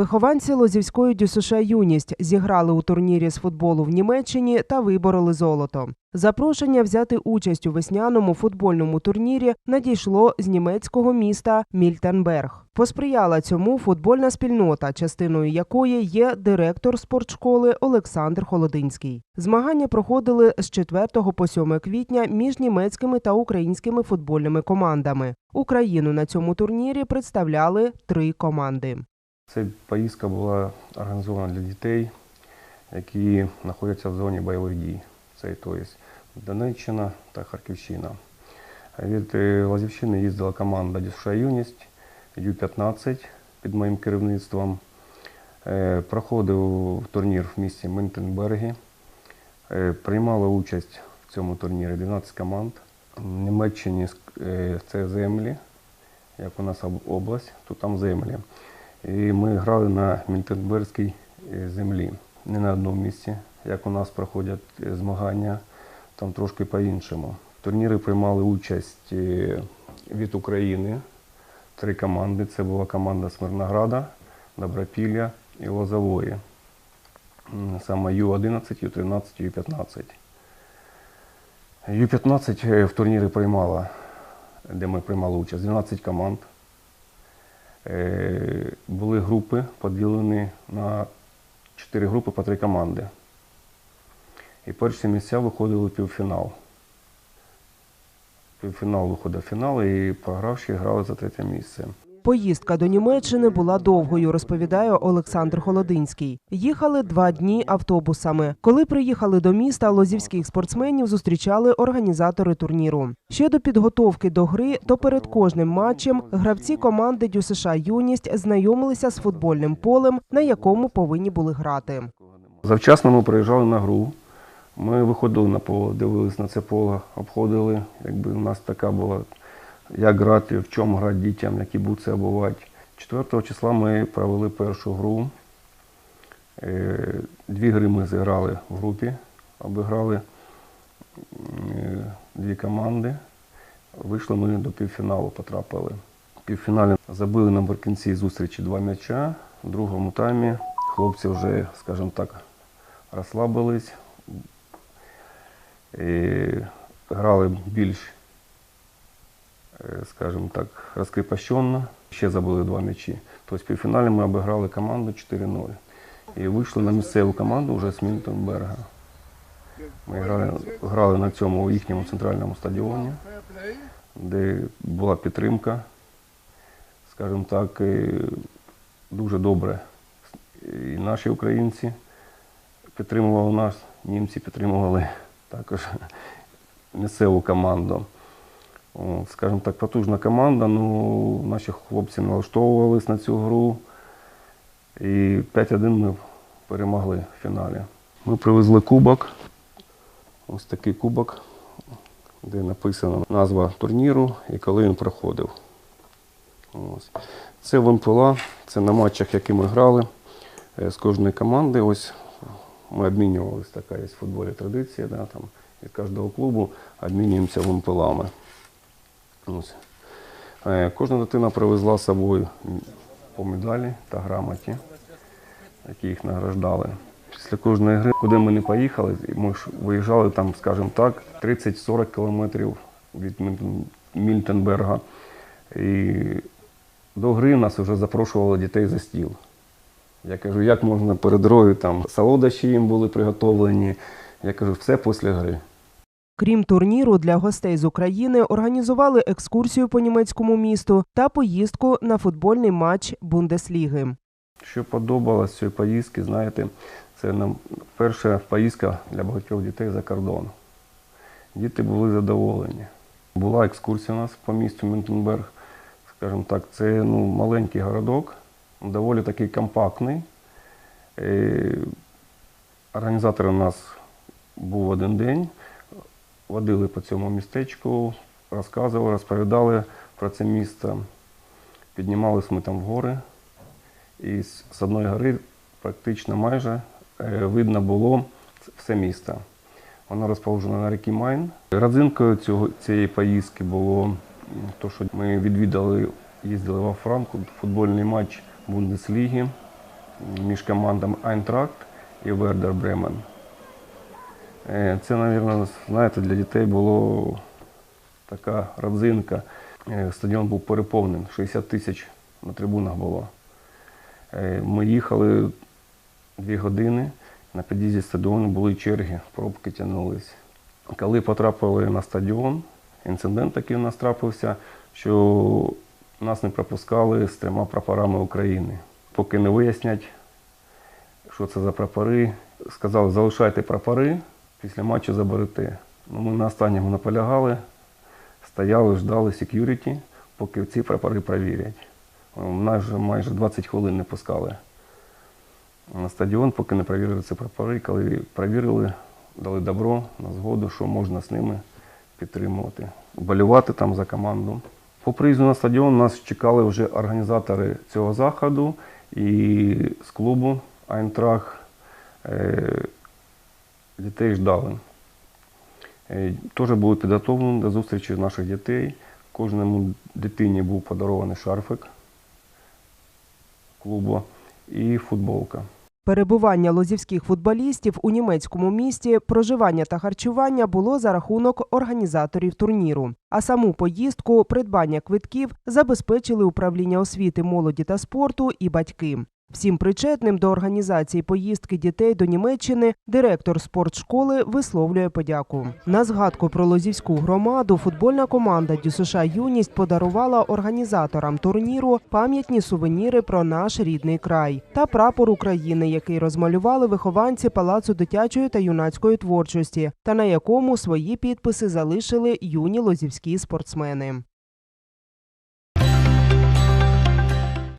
Вихованці Лозівської ДЮСШ «Юність» зіграли у турнірі з футболу в Німеччині та вибороли золото. Запрошення взяти участь у весняному футбольному турнірі надійшло з німецького міста Мільтенберг. Посприяла цьому футбольна спільнота, частиною якої є директор спортшколи Олександр Холодинський. Змагання проходили з 4 по 7 квітня між німецькими та українськими футбольними командами. Україну на цьому турнірі представляли три команди. Ця поїздка була організована для дітей, які знаходяться в зоні бойових дій. Це тобто, Донеччина та Харківщина. Від е, Лазівщини їздила команда Дюша Юність Ю-15 під моїм керівництвом. Е, Проходив турнір в місті Ментенбергі. Е, Приймало участь в цьому турнірі 12 команд. Німеччині це землі, як у нас область, то там землі. І ми грали на Мільтенберзькій е, землі, не на одному місці, як у нас проходять е, змагання, там трошки по-іншому. В турнірі приймали участь е, від України три команди. Це була команда Смирнограда, Добропілля і Лозової. Саме Ю-11, Ю-13, Ю-15. Ю-15 е, в турнірі приймала, де ми приймали участь, 12 команд. Е, Були групи поділені на чотири групи по три команди. І перші місця виходили в півфінал. Півфінал виходив в фінал і програвші грали за третє місце. Поїздка до Німеччини була довгою, розповідає Олександр Холодинський. Їхали два дні автобусами. Коли приїхали до міста, лозівських спортсменів зустрічали організатори турніру. Ще до підготовки до гри, то перед кожним матчем гравці команди ДЮСШ Юність знайомилися з футбольним полем, на якому повинні були грати. Завчасно ми приїжджали на гру. Ми виходили на поле, дивились на це поле, обходили. Якби у нас така була, як грати, в чому грати дітям, які буци обувати. 4 числа ми провели першу гру. Е, Дві гри ми зіграли в групі, обіграли е, дві команди. Вийшли ми до півфіналу, потрапили. В півфіналі забили наприкінці зустрічі два м'яча. В другому таймі хлопці вже, скажімо так, розслабились. І грали більш, е, скажімо так, розкріпощенно. Ще забили два м'ячі. Тобто в півфіналі ми обіграли команду 4-0. І вийшли на місцеву команду вже з Мільтонберга. Ми грали, грали на цьому їхньому центральному стадіоні, де була підтримка, скажімо так, дуже добре. І наші українці підтримували нас, німці підтримували також місцеву команду. Скажімо так, потужна команда. Ну, наші хлопці налаштовувались на цю гру. І 5-1 ми перемогли в фіналі. Ми привезли кубок. Ось такий кубок, де написана назва турніру і коли він проходив. Ось. Це вимпела, це на матчах, які ми грали е, з кожної команди. Ось ми обмінювалися, така є в футболі традиція, да, там, від кожного клубу обмінюємося вимпелами. Ось. Е, Кожна дитина привезла з собою по медалі та грамоті, які їх награждали. Після кожної гри, куди ми не поїхали, ми ж виїжджали там, скажімо так, 30-40 кілометрів від Мільтенберга. І до гри нас вже запрошували дітей за стіл. Я кажу, як можна перед грою, там солодощі їм були приготовлені. Я кажу, все після гри. Крім турніру, для гостей з України організували екскурсію по німецькому місту та поїздку на футбольний матч Бундесліги. Що подобалось цієї поїздки, знаєте, це нам перша поїздка для багатьох дітей за кордон. Діти були задоволені. Була екскурсія у нас по місту Мюнтенберг. Скажімо так, це ну, маленький городок, доволі такий компактний. Е, Організатор у нас був один день, водили по цьому містечку, розказували, розповідали про це місто. Піднімались ми там в гори. І з одної гори практично майже е, видно було все місто. Воно розположено на ріки Майн. Родзинкою цього, цієї поїздки було те, що ми відвідали, їздили во Франку, футбольний матч Бундесліги. між командами Айнтракт і Вердер Бремен. Е, Це, мабуть, знаєте, для дітей було така родзинка. Е, Стадіон був переповнений, 60 тисяч на трибунах було. Е, Ми їхали дві години, на під'їзді стадіону були черги, пробки тягнулись. Коли потрапили на стадіон, інцидент такий у нас трапився, що нас не пропускали з трьома прапорами України. Поки не вияснять, що це за прапори. Сказали, залишайте прапори, після матчу заберете. Ну, ми на останньому наполягали, стояли, ждали сек'юріті, поки ці прапори перевірять. Нас вже майже 20 хвилин не пускали на стадіон, поки не перевірили ці прапори. Коли перевірили, дали добро на згоду, що можна з ними підтримувати, болювати там за команду. По приїзду на стадіон нас чекали вже організатори цього заходу і з клубу Айнтрах дітей ждали. Е, Теж були підготовлені до зустрічі наших дітей. Кожному дитині був подарований шарфик клубу і футболка. Перебування лозівських футболістів у німецькому місті, проживання та харчування було за рахунок організаторів турніру. А саму поїздку, придбання квитків забезпечили управління освіти, молоді та спорту і батьки. Всім причетним до організації поїздки дітей до Німеччини директор спортшколи висловлює подяку. На згадку про лозівську громаду футбольна команда ДЮСШ Юність подарувала організаторам турніру пам'ятні сувеніри про наш рідний край та прапор України, який розмалювали вихованці палацу дитячої та юнацької творчості, та на якому свої підписи залишили юні лозівські спортсмени.